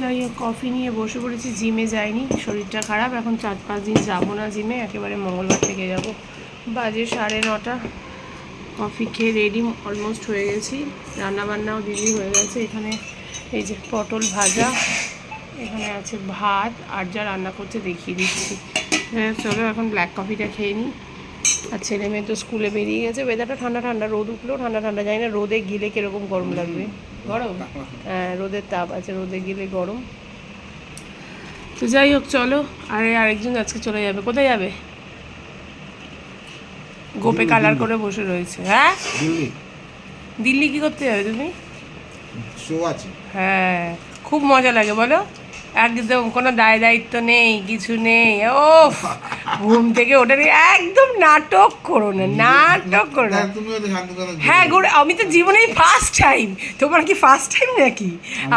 যাই হোক কফি নিয়ে বসে পড়েছি জিমে যাইনি, শরীরটা খারাপ, এখন চার পাঁচ দিন যাব না জিমে একেবারে মঙ্গলবার থেকে যাব। বাজে সাড়ে নটা কফি খেয়ে রেডি অলমোস্ট হয়ে গেছি, রান্নাবান্নাও দিদি হয়ে গেছে, এখানে এই যে পটল ভাজা, এখানে আছে ভাত, আর যা রান্না করতে দেখিয়ে দিচ্ছি। চলো এখন ব্ল্যাক কফিটা খেয়ে নিই আর ছেলে মেয়ে তো স্কুলে বেরিয়ে গেছে ওয়েদারটা ঠান্ডা ঠান্ডা, রোদ উঠলেও ঠান্ডা ঠান্ডা যায় না রোদে গিলে কীরকম গরম লাগবে। গরম? হ্যাঁ রোদের তাপ আছে রোদে গেলে গরম। তো যাই হোক চলো। আরে আরেকজন আজকে চলে যাবে। কোথায় যাবে? গোপে কালার করে বসে রয়েছে। হ্যাঁ? দিল্লি। দিল্লি কি করতে যাবে তুমি? শো আছে। হ্যাঁ খুব মজা লাগে বলো। একদম কোনো দায় দায়িত্ব নেই কিছু নেই। ও ঘুম থেকে ওঠে নিয়ে একদম নাটক করো না নাটক করো না। হ্যাঁ গুড আমি তো জীবনেই ফার্স্ট টাইম তোমার কি ফার্স্ট টাইম নাকি?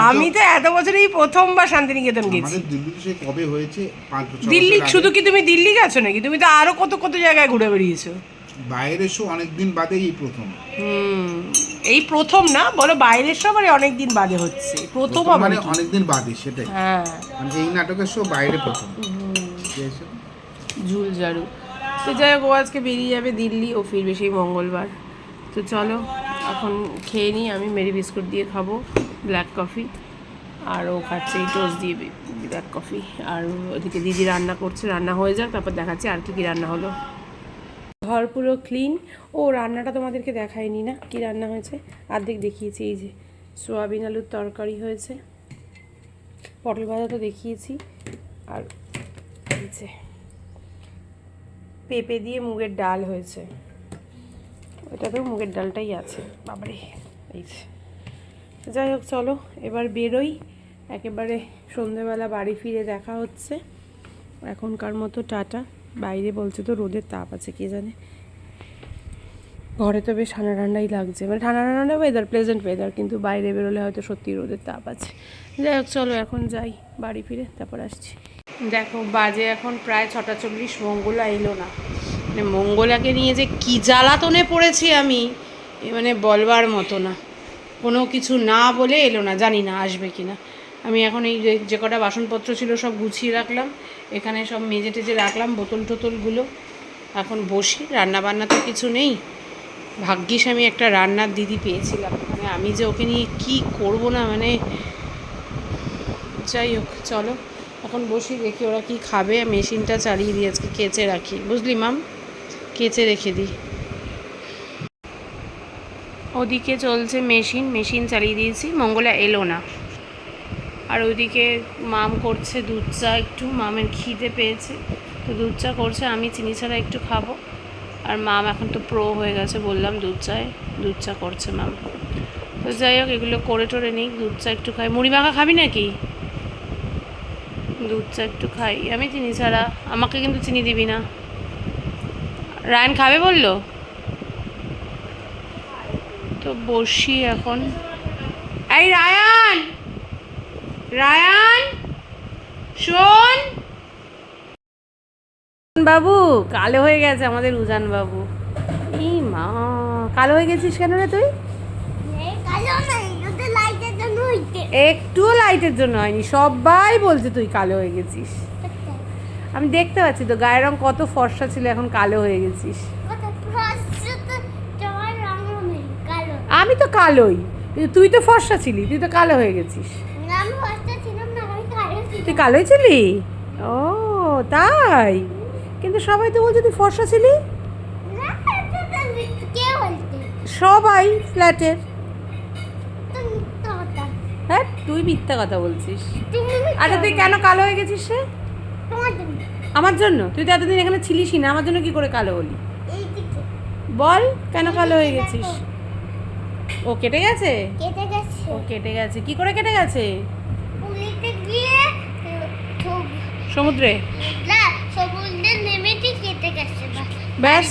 আমি তো এত বছরেই প্রথমবার শান্তিনিকেতন গেছি। কবে হয়েছে? দিল্লি শুধু কি তুমি দিল্লি গেছো নাকি? তুমি তো আরও কত কত জায়গায় ঘুরে বেরিয়েছো বাইরের শো অনেকদিন বাদে এই প্রথম। হুম। এই প্রথম না বলো বাইরের সবারই অনেক দিন বাদে হচ্ছে। প্রথম আবার মানে কি? অনেকদিন বাদে সেটাই। হ্যাঁ। মানে এই নাটকের শো বাইরে প্রথম। ঝুল ঝাড়ু। তো যাই হোক ও আজকে বেরিয়ে যাবে দিল্লি ও ফিরবে সেই মঙ্গলবার। তো চলো এখন খেয়ে নিই আমি মেরি বিস্কুট দিয়ে খাব ব্ল্যাক কফি আর ও খাচ্ছে এই টোস্ট দিয়ে ব্ল্যাক কফি আর ওদিকে দিদি রান্না করছে রান্না হয়ে যাক তারপর দেখাচ্ছি আর কি কি রান্না হলো। ঘর পুরো ক্লিন ও, রান্নাটা তোমাদেরকে দেখায়নি না কি রান্না হয়েছে? অর্ধেক দেখিয়েছি, এই যে সোয়াবিন আলুর তরকারি হয়েছে। পটল ভাজা তো দেখিয়েছি। আর এই যে পেঁপে দিয়ে মুগের ডাল হয়েছে। ওইটাতেও মুগের ডালটাই আছে। বাবারে, এই যে। যাই হোক, চলো এবার বেরোই। একেবারে সন্ধেবেলা বাড়ি ফিরে দেখা হচ্ছে। এখনকার মতো টাটা। বাইরে বলছে তো, রোদের তাপ আছে, কে জানে? ঘরে তো বেশ ঠান্ডা ঠান্ডাই লাগছে। মানে ঠান্ডা ঠান্ডা ওয়েদার প্লেজেন্ট ওয়েদার কিন্তু বাইরে বেরোলে হয়তো সত্যি রোদের তাপ আছে। যাই হোক, চলো এখন যাই বাড়ি ফিরে, তারপর আসছি। দেখো, বাজে এখন প্রায় ছটা চল্লিশ, মঙ্গলা এলো না। মানে মঙ্গলাকে নিয়ে যে কি জ্বালাতনে পড়েছি আমি, এ মানে বলবার মতো না। কোনো কিছু না বলে এলো না, জানি না আসবে কি না আমি এখন এই যে কটা বাসনপত্র ছিল সব গুছিয়ে রাখলাম। এখানে সব মেজে টেজে রাখলাম বোতল টোতলগুলো। এখন বসি রান্না বান্না তো কিছু নেই। ভাগ্যিস আমি একটা রান্নার দিদি পেয়েছিলাম। মানে আমি যে ওকে নিয়ে কী করব না মানে যাই হোক, চলো। এখন বসি, দেখি ওরা কি খাবে। মেশিনটা চালিয়ে দিই আজকে কেচে রাখি। বুঝলি, মাম? কেচে রেখে দিই। ওদিকে চলছে মেশিন। মেশিন চালিয়ে দিয়েছি। মঙ্গলা এলো না। আর ওইদিকে মাম করছে দুধ চা একটু, মামের খিদে পেয়েছে, তো দুধ চা করছে, আমি চিনি ছাড়া একটু খাব। আর মাম এখন তো প্রো হয়ে গেছে, বললাম দুধ চায়, দুধ চা করছে মাম। তো যাই হোক, এগুলো করে টোরে নিই দুধ চা একটু খাই। মুড়ি মাখা খাবি নাকি? দুধ চা একটু খাই। আমি চিনি ছাড়া, আমাকে কিন্তু চিনি দিবি না। রায়ন খাবে বলল? তো বসি এখন। এই রায়ান! রায়ান শোন। বাবু কালো হয়ে গেছে আমাদের উজান বাবু ই মা কালো হয়ে গেছিস কেন রে তুই? একটুও লাইটের জন্য হয়নি সবাই বলছে তুই কালো হয়ে গেছিস। আমি দেখতে পাচ্ছি তো গায়ের রং কত ফর্সা ছিল এখন কালো হয়ে গেছিস। কত ফর্সা তো তোমার রঙও নেই কালো। আমি তো কালোই তুই তো ফর্সা ছিলি তুই তো কালো হয়ে গেছিস। তুই কালোই ছিলি? ও তাই? কিন্তু সবাই তো বলছে তুই ফর্সা ছিলি? সবাই ফ্ল্যাটের। হ্যাঁ তুই মিথ্যা কথা বলছিস। আচ্ছা তুই কেন কালো হয়ে গেছিস জন্য। আমার জন্য? তুই তো এতদিন এখানে ছিলিসই না আমার জন্য কি করে কালো হলি? বল কেন কালো হয়ে গেছিস? ও কেটে গেছে? কেটে গেছে ও কেটে গেছে। কি করে কেটে গেছে? পুলিতে গিয়ে সমুদ্রে? না সমুদ্রে নেমেছি কেটে গেছে ব্যাস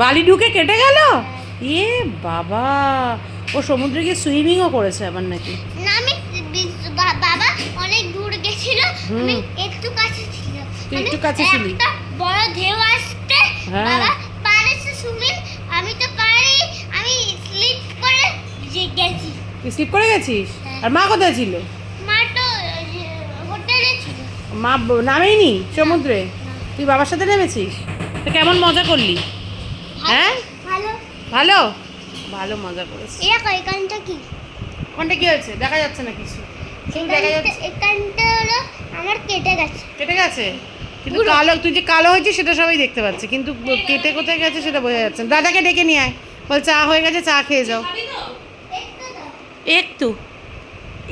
বালি ঢুকে। কেটে গেল? এ বাবা ও সমুদ্রে গিয়ে সুইমিংও করেছে আবার নাকি? না আমি বাবা অনেক দূর গেছিল আমি একটু কাছে ছিল একটু কাছে ছিলি? বড় ঢেউ আসতে হ্যাঁ। বাবা পারেছে সুমিল আমি তো পারি আমি স্লিপ করে যে গেছি তুই স্লিপ করে গেছিস? আর মা কোথায় ছিল? মা তো মা নামেইনি সমুদ্রে? তুই বাবার সাথে নেমেছিস? তো কেমন মজা করলি? হ্যাঁ? ভালো। ভালো? ভালো মজা করেছিস। এরা এখানটা কি? কোনটা কি হয়েছে? দেখা যাচ্ছে না কিছু। এখানটা হলো আমার কেটে গেছে। কেটে গেছে? কিন্তু কালো তুই যে কালো হয়েছে সেটা সবাই দেখতে পাচ্ছে। কিন্তু কেটে কোথায় গেছে সেটা বোঝা যাচ্ছে দাদাকে ডেকে নিয়ে আয়। বল চা হয়ে গেছে চা খেয়ে যাও।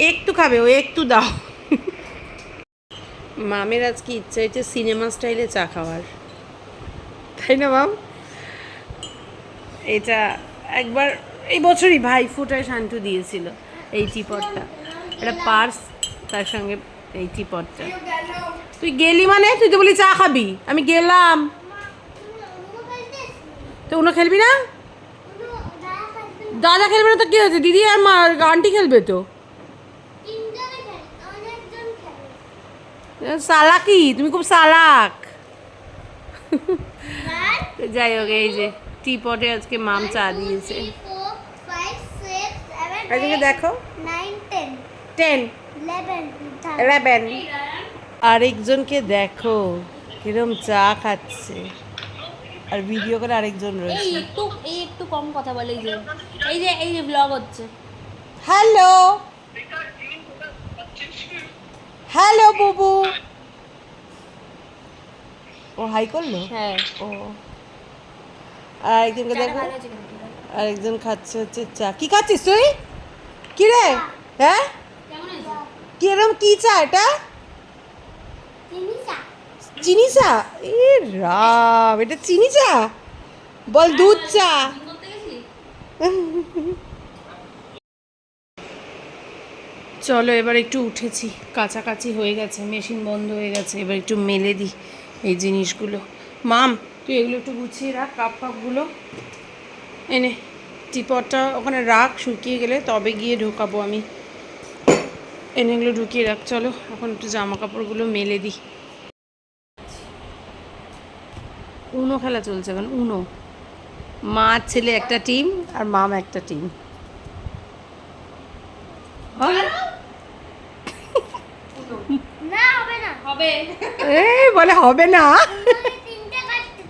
একটু খাবে, ও একটু দাও। মামের আজকে ইচ্ছা হয়েছে সিনেমা স্টাইলে চা খাওয়ার। তাই না, মাম? এটা একবার, এই বছরই ভাই ফুটায় শান্টু দিয়েছিল এই টিপটটা। একটা পার্স, তার সঙ্গে এই টিপটটা। তুই গেলি মানে? তুই তো বলি চা খাবি। আমি গেলাম। তো উনো খেলবি না? দাদা খেলবে না তো কি হয়েছে? দিদি আর মা আন্টি খেলবে তো? সালাকি তুমি খুব সালাক। যাই হোক এই যে টি পটে আজকে মাম চা দিয়েছে। এদিকে দেখো। টেন ইলেভেন আরেকজনকে দেখো কিরম চা খাচ্ছে। আর ভিডিও করে আরেকজন রয়েছে। এই একটু এই একটু কম কথা বলে এই যে এই যে এই যে ব্লগ হচ্ছে। হ্যালো হ্যালো বুবু। ও হাই করল? হ্যাঁ ও। আর আরেকজনকে দেখো। কিন্তু। আরেকজন খাচ্ছে হচ্ছে চা। কি খাচ্ছিস তুই? কি রে? হ্যাঁ? কিরম কি চা এটা? চিনি চা। চিনি চা? এ রাম, এটা চিনি চা? বল দুধ চা। চলো, এবার একটু উঠেছি। কাছাকাছি হয়ে গেছে, মেশিন বন্ধ হয়ে গেছে। এবার একটু মেলে দিই এই জিনিসগুলো। মাম, তুই এগুলো একটু গুছিয়ে রাখ, কাপ কাপগুলো এনে, টিপটটা ওখানে রাখ, শুকিয়ে গেলে তবে গিয়ে ঢোকাবো আমি। এনে এগুলো ঢুকিয়ে রাখ, চলো। এখন একটু জামা কাপড়গুলো মেলে দিই। উনো খেলা চলছে এখন উনো। মা ছেলে একটা টিম আর মাম একটা টিম। না হবে না। হবে। এই বলে হবে না। তুমি তিনটে কাটতে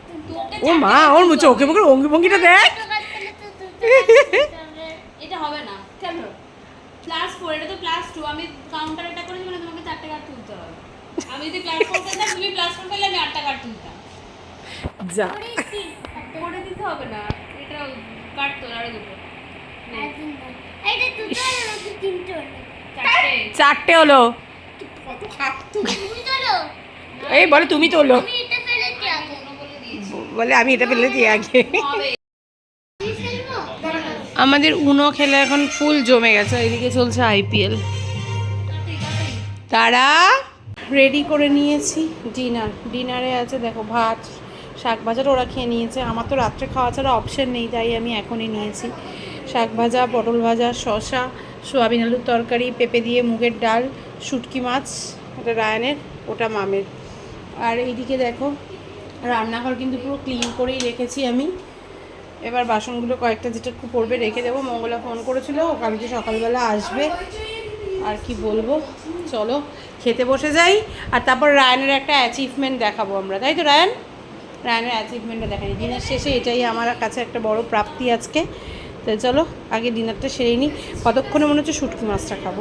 তুমি ও মা ওর চোখে মুখে অঙ্গি ভঙ্গিটা দেখ। এটা হবে না। কেন? ক্লাস ফোর এটা তো ক্লাস টু আমি কাউন্টার এটা করেছি মানে তোমাকে চারটে কার্ড তুলতে হবে। আমি যদি ক্লাস ফোর তুমি ক্লাস ফোর পেলে আমি আটটা কার্ড তুলতাম। যা। করে দিতে হবে না এটা আরও দুটো। চারটে। হলো। তুমি তোলো। এই বলে তুমি তোলো। আমি এটা ফেলেছি আগে। বলে আমি এটা পেলে দিই আগে। আমাদের উনো খেলা এখন ফুল জমে গেছে এদিকে চলছে আইপিএল তারা রেডি করে নিয়েছি ডিনার। ডিনারে আছে দেখো ভাত শাক ভাজাটা ওরা খেয়ে নিয়েছে। আমার তো রাত্রে খাওয়া ছাড়া অপশন নেই, তাই আমি এখনই নিয়েছি। শাক ভাজা পটল ভাজা, শসা, সোয়াবিন আলুর তরকারি, পেঁপে দিয়ে মুগের ডাল, শুটকি মাছ, এটা রায়নের, ওটা মামের। আর এইদিকে দেখো, রান্নাঘর কিন্তু পুরো ক্লিন করেই রেখেছি আমি। এবার বাসনগুলো কয়েকটা যেটা একটু পড়বে রেখে দেবো। মঙ্গলা ফোন করেছিল, ও কালকে সকালবেলা আসবে। আর কি বলব? চলো, খেতে বসে যাই। আর তারপর রায়নের একটা অ্যাচিভমেন্ট দেখাবো আমরা, তাই তো রায়ন? রায়নের অ্যাচিভমেন্টটা দেখাই দিনের শেষে এটাই আমার কাছে একটা বড় প্রাপ্তি আজকে। তো চলো, আগে ডিনারটা সেরে নিই কতক্ষণে মনে হচ্ছে শুটকি মাছটা খাব?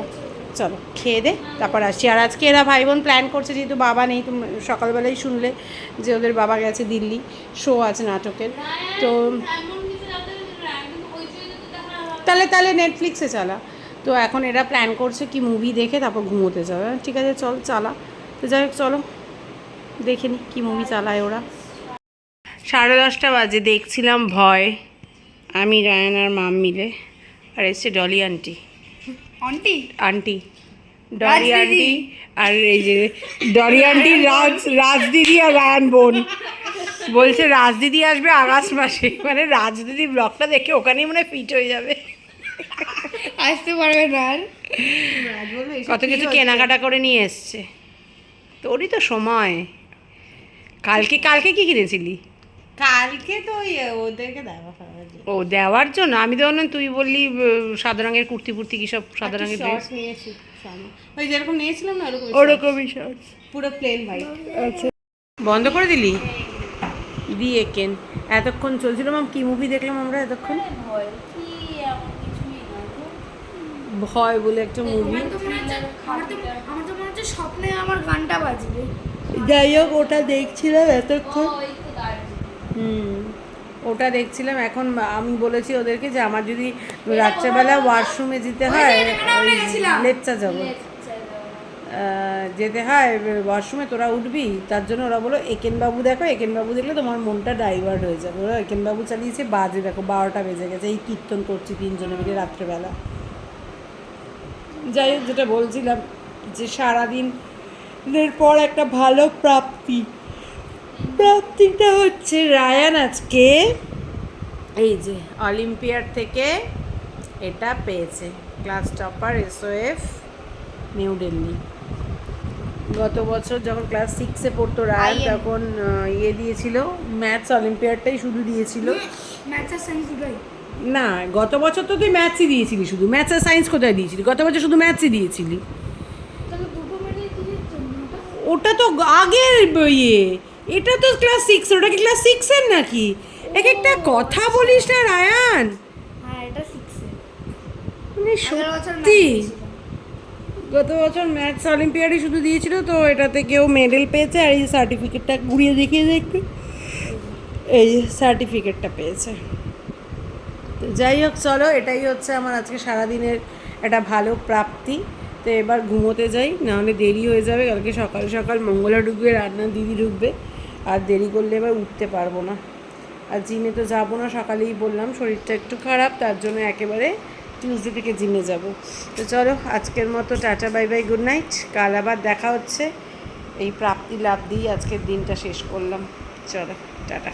চলো, খেয়ে দে, তারপর আসছি। আর আজকে এরা ভাই বোন প্ল্যান করছে, যেহেতু বাবা নেই তুমি সকালবেলাই শুনলে যে ওদের বাবা গেছে দিল্লি। শো আছে নাটকের। তো। তাহলে তাহলে নেটফ্লিক্সে চালা। তো এখন এরা প্ল্যান করছে কি মুভি দেখে তারপর ঘুমোতে যাবে। ঠিক আছে, চল, চালা। তো যাই হোক, চলো। দেখে নি কী মুভি চালায় ওরা। সাড়ে দশটা বাজে দেখছিলাম ভয়। আমি রায়ন আর মাম মিলে। আর এসছে Dolly aunty. Aunty? Aunty. Dolly aunty আর এই যে ডলি আন্টি রাজ রাজ দিদি আর রায়ান বোন। বলছে রাজ দিদি আসবে আগস্ট মাসে। মানে রাজ দিদি ব্লগটা দেখে ওখানেই মনে ফিট হয়ে যাবে। আসতে পারবে না আর। কত কিছু কেনাকাটা করে নিয়ে এসছে। তোরই তো সময়। কালকে কালকে কি কিনেছিলি? কালকে তো ওই ওদেরকে দেওয়া ও দেওয়ার জন্য? আমি তো ভাবলাম তুই বললি সাদা রঙের কুর্তি ফুর্তি কি সব সাদা রঙের ড্রেস শর্টস নিয়েছি ওই যেরকম নিয়েছিলাম না ওরকম ওরকমই শর্টস পুরো প্লেন হোয়াইট আচ্ছা। বন্ধ করে দিলি? দিয়ে কেন এতক্ষণ চলছিল মাম কি মুভি দেখলাম আমরা এতক্ষণ? ভয় কি এমন কিছুই না তো। ভয় বলে একটা মুভি আমার তো মনে হচ্ছে মনে স্বপ্নে আমার গানটা বাজবে। যাই হোক ওটা দেখছিলাম এতক্ষণ। হুম। ওটা দেখছিলাম এখন আমি বলেছি ওদেরকে যে আমার যদি রাত্রেবেলা ওয়াশরুমে যেতে হয় লেপচা যাব। যেতে হয় ওয়াশরুমে তোরা উঠবি তার জন্য ওরা বলো একেনবাবু দেখো একেনবাবু দেখলে তোমার মনটা ডাইভার্ট হয়ে যাবে। ওরা একেনবাবু চালিয়েছে বাজে দেখো বারোটা বেজে গেছে এই কীর্তন করছি তিনজনে মিলে রাত্রেবেলা। যাই হোক যেটা বলছিলাম যে সারাদিনের পর একটা ভালো প্রাপ্তি। প্রাপ্তিটা হচ্ছে রায়ান আজকে। এই যে অলিম্পিয়াড থেকে এটা পেয়েছে। Class topper SOF New Delhi. গত বছর যখন ক্লাস সিক্সে পড়তো রায়ান তখন ইয়ে দিয়েছিল ম্যাথস অলিম্পিয়াডটাই শুধু দিয়েছিল। না গত বছর তো তুই ম্যাথসই দিয়েছিলি শুধু। ম্যাথস আর সায়েন্স কোথায় দিয়েছিলি? গত বছর শুধু ম্যাথসই দিয়েছিলি। ওটা তো আগের ইয়ে। এটা তো ক্লাস সিক্স ওটা কি ক্লাস সিক্সের নাকি? এক একটা কথা বলিস না রায়ান। হ্যাঁ মানে সত্যি। গত বছর ম্যাথস অলিম্পিয়াডে শুধু দিয়েছিল তো এটাতে কেউ মেডেল পেয়েছে আর এই সার্টিফিকেটটা ঘুরিয়ে দেখিয়ে দেখতে এই সার্টিফিকেটটা পেয়েছে। তো যাই হোক চলো এটাই হচ্ছে আমার আজকে সারাদিনের একটা ভালো প্রাপ্তি। তো এবার ঘুমোতে যাই নাহলে দেরি হয়ে যাবে কালকে সকাল সকাল মঙ্গলা ঢুকবে রান্না দিদি ঢুকবে আর দেরি করলে এবার উঠতে পারব না। আর জিমে তো যাব না, সকালেই বললাম, শরীরটা একটু খারাপ, তার জন্য একেবারে টিউসডে থেকে জিমে যাব। তো চলো, আজকের মতো ta-ta bye bye good night কাল আবার দেখা হচ্ছে। এই প্রাপ্তি লাভ দিয়েই আজকের দিনটা শেষ করলাম। চলো, টাটা।